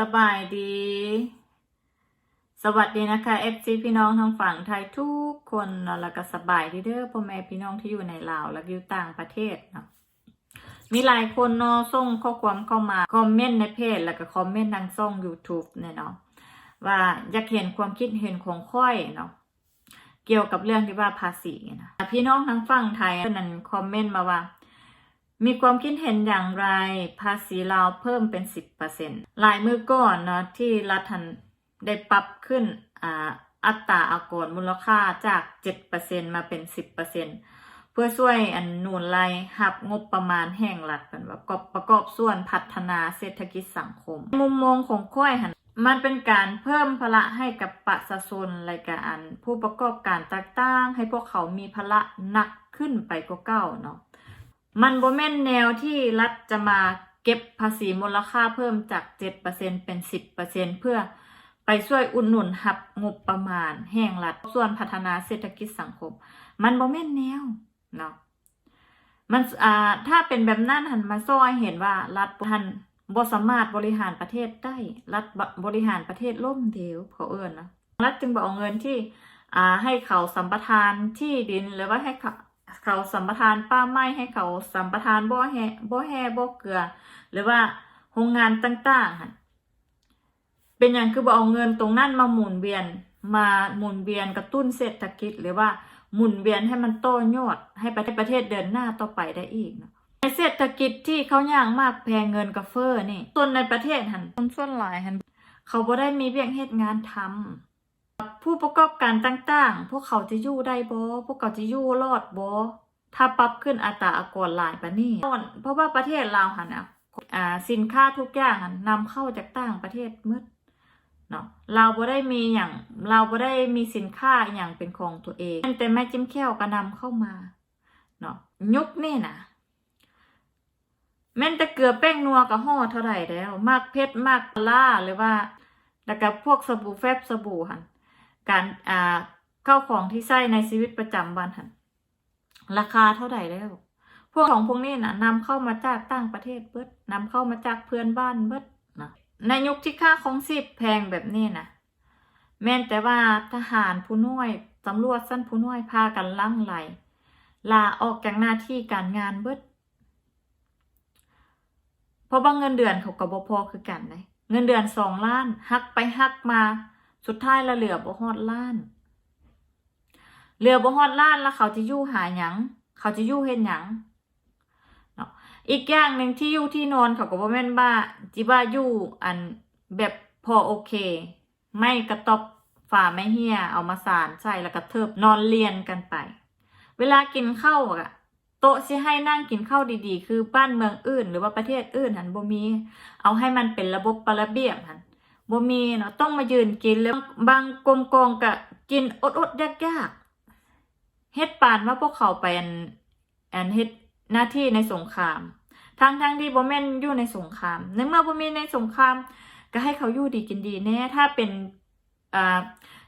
สบายดี สวัสดีนะคะ FC พี่น้องทางฝั่งไทยทุกคนเนาะแล้วก็สบายดีเด้อพ่อแม่พี่น้องที่อยู่ในลาวและอยู่ต่างประเทศเนาะมีหลายคนเนาะส่งข้อความเข้ามาคอมเมนต์ในเพจแล้วก็คอมเมนต์ทางช่อง YouTube เนี่ยเนาะว่าอยากเห็นความคิดเห็นของค่อยเนาะเกี่ยวกับเรื่องที่ว่าภาษีนะพี่น้องทางฝั่งไทยนั้นคอมเมนต์มาว่า มีความคิดเห็นอย่างไร ภาษีลาวเพิ่มเป็น 10%หลายมือก่อนเนาะที่รัฐทันได้ปรับขึ้นอัตราอากรมูลค่าจาก 7%มาเป็น 10%เพื่อช่วยอันนุนรายหับงบประมาณแห่งรัฐเป็นว่าประกอบประกอบส่วนพัฒนาเศรษฐกิจสังคม มุมมองของค่อยหันมันเป็นการเพิ่มภาระให้กับประชาชนรายการผู้ประกอบการต่างๆ ให้พวกเขามีภาระหนักขึ้นไปกว่าเก่าเนาะ มันบ่แม่นแนวที่รัฐจะมาเก็บภาษีมูลค่าเพิ่มจาก 7%เป็น 10%เพื่อไปช่วยอุดหนุนหับงบประมาณ แห่งรัฐส่วนพัฒนาเศรษฐกิจสังคม มันบ่แม่นแนวเนาะมันอ่าถ้าเป็นแบบนั้นหันมาซ้อยเห็นว่ารัฐหันบ่สามารถบริหารประเทศได้ รัฐบริหารประเทศล่มเหลวเขาเอิ้นนะรัฐจึงบ่เอาเงินที่อ่าให้เขาสัมปทานที่ดินหรือว่าให้ เขาสัมปทานป้าไม้ให้เขาสัมปทานบ่อแฮบ่อแฮบ่อเกลือ หรือว่าโรงงานต่างๆหั่นเป็นอย่างคือบ่เอาเงินตรงนั้นมาหมุนเวียนมาหมุนเวียนกระตุ้นเศรษฐกิจ หรือว่าหมุนเวียนให้มันโตยอด ให้ประเทศประเทศเดินหน้าต่อไปได้อีกเนาะในเศรษฐกิจที่เขาย่างมากแพงเงินกาเฟอร์นี่ส่วนในประเทศหันคนส่วนหลายหันเขาบ่ได้มีเวียกเฮ็ดงานทำ ผู้ประกอบการต่างๆ พวกเขาจะอยู่ได้บ่พวกเขาจะอยู่รอดบ่ถ้าปรับขึ้นอัตราอากรหลายปานนี้เพราะว่าประเทศลาวหันอะอ่าสินค้าทุกอย่างนนำเข้าจากต่างประเทศมืดเนาะเราบ่ได้มีอย่างเราบ่ได้มีสินค้าอย่างเป็นของตัวเอง แต่แม่จิ้มแค้วก็นำเข้ามาเนาะยุคนี่นะแม่นแต่เกลือแป้งนัวกับห่อเท่าไหร่แล้ว มากเพชรมากล่าหรือว่า แล้วก็พวกสบู่แฟบสบู่หัน การอ่าเข้าของที่ใช้ในชีวิตประจำวันหันราคาเท่าไหร่แล้ว พวกของพวกนี้นะนำเข้ามาจากต่างประเทศเบิดนำเข้ามาจากเพื่อนบ้านเบิดนะในยุคที่ค่าของชีพแพงแบบนี้นะแม้นแต่ว่าทหารผู้น้อยตำรวจสั้นผู้น้อยพากันลั่งไหล ลาออกจากหน้าที่การงานเบิดเพราะว่าเงินเดือนเขาก็บ่พอคือกันเลยเงินเดือนสองล้าน หักไปหักมา สุดท้ายละเหลือบ่ฮอดล้าน เหลือบ่ฮอดล้านแล้วเขาจะอยู่หาหยังเขาจะอยู่เฮ็ดหยังเนาะอีกอย่างหนึ่งที่อยู่ที่นอนเขาก็บ่แม่นว่าจิว่าอยู่อันแบบพอโอเค ไม่กระตบฝ่าไม่เหี่ยเอามาสารใส่แล้วก็เทิบนอนเรียนกันไป เวลากินข้าวอะโต๊ะสิให้นั่งกินข้าวดีๆ คือบ้านเมืองอื่น หรือว่าประเทศอื่นหันบ่มี เอาให้มันเป็นระบบประเบียบหัน บ่มีเนาะต้องมายืนกินแล้วบางกลมกองกะกินอดอดยากยากๆเฮ็ดปานว่าพวกเขาไปอันอันเฮ็ดหน้าที่ในสงครามทั้งทั้งที่บ่แม่นอยู่ในสงคราม ในเมื่อบ่มีในสงคราม ก็ให้เขาอยู่ดีกินดีแน่ถ้าเป็นอ่า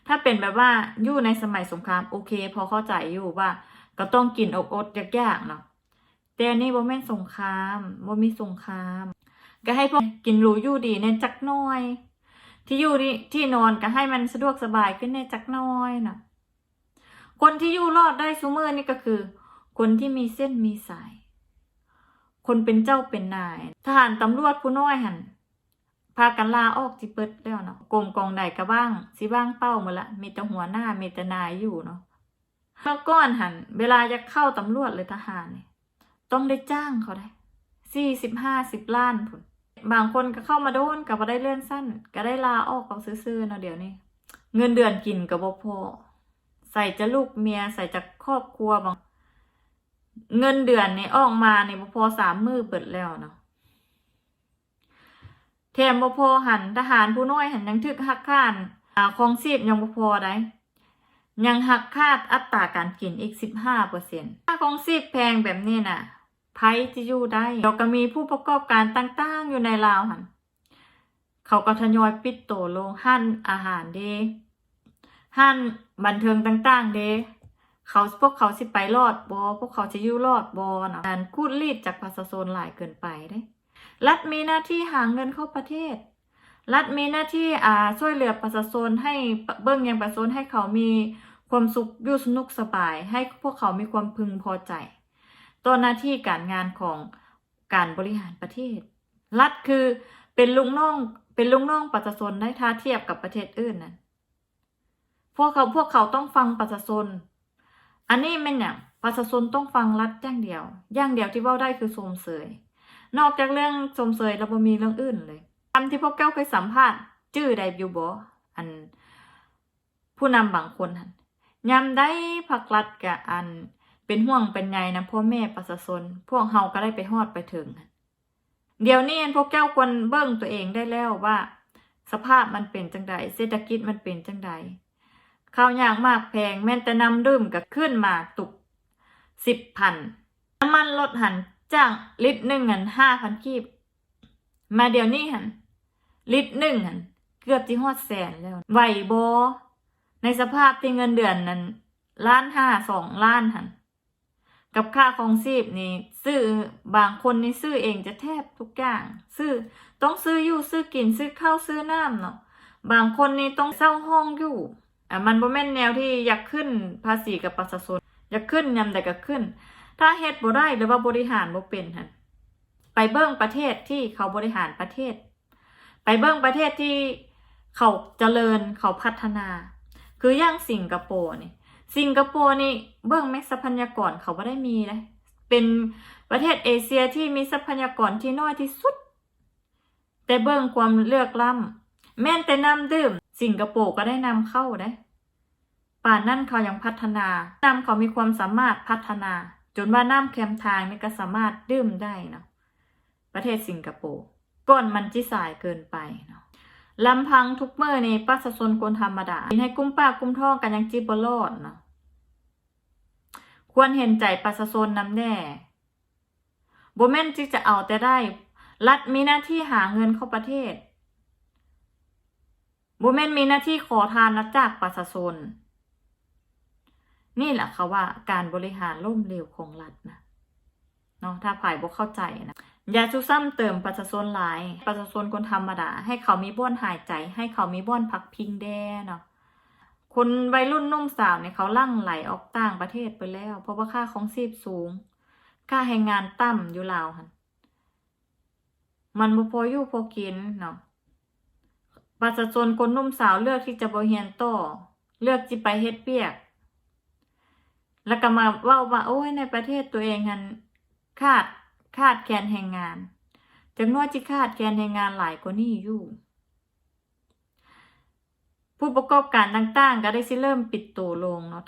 ถ้าเป็นแบบว่าอยู่ในสมัยสงครามโอเค พอเข้าใจอยู่ว่า ก็ต้องกินอดอดยากๆเนาะแต่อันนี่บ่แม่นสงครามบ่มีสงคราม ก็ให้พวกกินหรูอยู่ดีในจักหน้อย ที่อยู่ที่ที่นอนก็ให้มันสะดวกสบายขึ้นในจักน้อยนะคนที่อยู่รอดได้ซูเมอร์นี่ก็คือ คนที่มีเส้นมีสาย คนเป็นเจ้าเป็นนาย ทหารตำรวจผู้น้อยหันพากันลาออกจิเปิดแล้วเนาะกรมกองใดก็บ้างสิบ้างเป้าหมดละมีแต่หัวหน้ามีแต่นายอยู่เนาะเมื่อก่อนหัน เวลาจะเข้าตำรวจเลยทหารเนี่ยต้องได้จ้างเขาได้สี่สิบห้าสิบล้านผล บางคนก็เข้ามาโดนกับ่ได้เลื่อนสั้น ก็ได้ลาออกกับซื่อๆเนาะเดี๋ยวนี้ เงินเดือนกินกับบ่พอใส่จะลูกเมียใส่จะครอบครัวบาง เงินเดือนนี่ออกมานี่บ่พอสามมือเปิดแล้วเนาะแถมบ่พอหันทหารผู้น้อยหันยังถึกหักค่านอ่าของชีพยังบ่พอได้ยังหักคาดอัตราการกินอีกสิบห้าเปอร์เซ็นต์ค่าของชีพแพงแบบนี้น่ะ ไผจะอยู่ได้เราก็มีผู้ประกอบการต่างๆ อยู่ในลาวหันเขาก็ทยอยปิดโตลงห้านอาหารเดห้านบันเทิงต่าง ๆ เดเขาพวกเขาสิไปรอดบอพวกเขาจะอยู่รอดบอนะการคูดรีดจากประชาชนหลายเกินไปเด้ รัฐมีหน้าที่หาเงินเข้าประเทศ รัฐมีหน้าที่อ่าช่วยเหลือประชาชนให้เบิ่งยังประชาชนให้เขามีความสุขอยู่สนุกสบาย ให้พวกเขามีความพึงพอใจ ตัวหน้าที่การงานของการบริหารประเทศ รัฐคือเป็นลุงน้องเป็นลุงน้องประชาชนได้ถ้าเทียบกับประเทศอื่นนั่นพวกเขาพวกเขาต้องฟังประชาชน อันนี้ม่นอย่างประชาชนต้องฟังรัฐอย่างเดียว อย่างเดียวที่ว้าได้คือสมเสย นอกจากเรื่องสมเสยแล้วบ่มีเรื่องอื่นเลยคำที่พวกเก้าเคยสัมภาษณ์จื้อได้อยู่บ่อัน ผู้นำบางคนหันยามได้พักรัฐกะอัน เป็นห่วงเป็นใยนะพ่อแม่ประชาชนพวกเฮาก็ได้ไปฮอดไปถึง เดี๋ยวนี้พวกเจ้าควรเบิ่งตัวเองได้แล้วว่า สภาพมันเป็นจังใดเศรษฐกิจมันเป็นจังใดข้าวยากมากแพงแม้แต่น้ำดื่มก็ขึ้นมาตุกสิบพันน้ำมันลดหันจ้างลิตรหนึ่งหันห้าพันกีบ มาเดี๋ยวนี้หันลิตรหนึ่งหันเกือบที่ฮอดแสนแล้วไหวโบในสภาพที่เงินเดือนนั้นล้านห้าสองล้านหัน กับค่าของชีพนี่ซื้อบางคนนี่ซื้อเองจะแทบทุกอย่าง ซื้อต้องซื้ออยู่ซื้อกินซื้อข้าวซื้อน้ำเนาะบางคนนี่ต้องเช่าห้องอยู่อะมันบ่แม่นแนวที่อยากขึ้นภาษีกับประชาชนอยากขึ้นยำใดก็ขึ้น ถ้าเฮ็ดบ่ได้หรือว่าบริหารบ่เป็นหั่นไปเบิ่งประเทศที่เขาบริหารประเทศ ไปเบิ่งประเทศที่เขาเจริญเขาพัฒนา คืออย่างสิงคโปร์นี่ สิงคโปร์นี่เบิ่งแม็กทรัพยากรเขาบ่ได้มีนะ เป็นประเทศเอเชียที่มีทรัพยากรที่น้อยที่สุด แต่เบิ่งความเลือกล้ำแม้นแต่น้ำดื่ม สิงคโปร์ก็ได้นำเข้าได้ป่านนั่นเขายังพัฒนาน้ำเขามีความสามารถพัฒนา จนว่าน้ำแคมทางนี่ก็สามารถดื่มได้เนาะประเทศสิงคโปร์ก่อนมันจิสายเกินไปเนาะ ลำพังทุกเมื่อนี่ประชาชนคนธรรมดาให้กุ้มปากกุ้มท้องกันยังจีบรอดนะควรเห็นใจประชาชนนำแน่โบแม่นที่จะเอาแต่ได้ รัฐมีหน้าที่หาเงินเข้าประเทศโบแม่นมีหน้าที่ขอทานนัจากประชาชนนี่แหละค่ะว่าการบริหารล่มเหลวของรัฐนะเนาะถ้าฝ่ายบ่เข้าใจนะ อย่าชุซ้ำเติมประชาชนหลาย ประชาชนคนธรรมดา ให้เขามีบ้อนหายใจ ให้เขามีบ้อนพักพิงแด่เนาะคนวัยรุ่นนุ่มสาวเนี่ยเขาลั่งไหลออกต่างประเทศไปแล้ว เพราะว่าค่าของชีพสูง ค่าแรงงานต่ำอยู่ลาวหันมันบ่พออยู่พอกินเนาะประชาชนคนนุ่มสาวเลือกที่จะบ่เรียนต่อเลือกจิไปเฮ็ดเปียก แล้วก็มาเว่าว่าโอ้ยในประเทศตัวเองหันขาด ขาดแคลนแรงงานจังน้อยจิขาดแคลนแรงงานหลายกว่านี้อยู่ ผู้ประกอบการต่างๆ ก็ได้สิเริ่มปิดตัวลงเนาะ